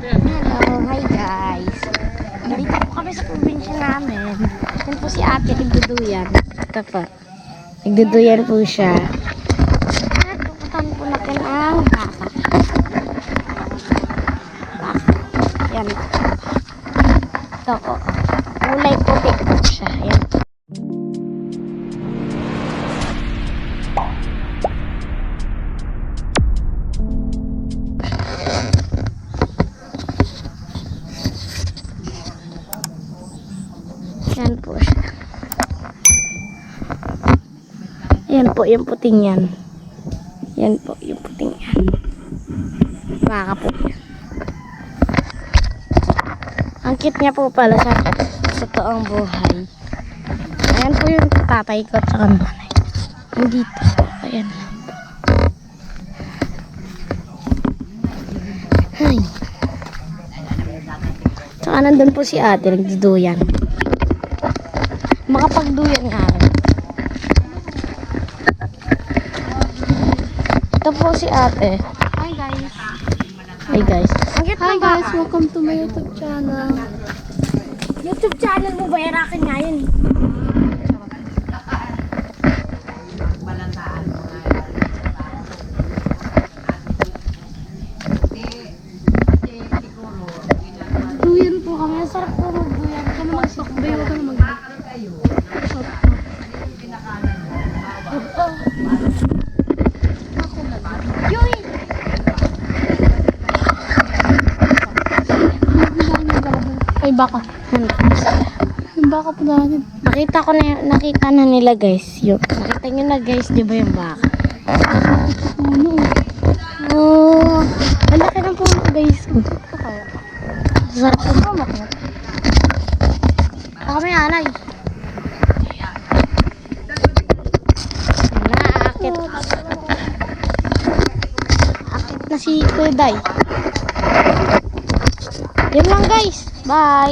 Hello, hi guys. Dito po kami sa probinsya namin. Yan po si ate, nagduduyan. Ito po. Nagduduyan po siya. At pupuntahan po natin ang baka. Baka. Yan. Ito po. Kulay puti po siya. Yan. Yan po. Yan po, yung puting yan. Yan po, yung puting yan. Baka po. Ang cute niya po pala sa sa toong buhay. Ayan po yung tatay ko at saka nanay. Nandito. Ayan. Ay. Tsaka nandun po si ate, nagduduyan. Makapagduyan nga rin. Ito po si ate. Hi guys. Hey guys. Hi guys, welcome to my YouTube channel. YouTube channel mo ba? Yarakin nga yun. Duyan po kami. Ang sarap po magduyan. Huwag ka na magsakbay. Huwag ka na mag Ay, baka. Yung baka po natin. Nakita ko na, nakita na nila guys. Yung, nakita nyo na guys, di ba yung baka? Ano? Oh, ang laki ng puno guys. Sarap Ano ba makina? Baka may alay. Na si Kuday. Yun lang guys. Bye.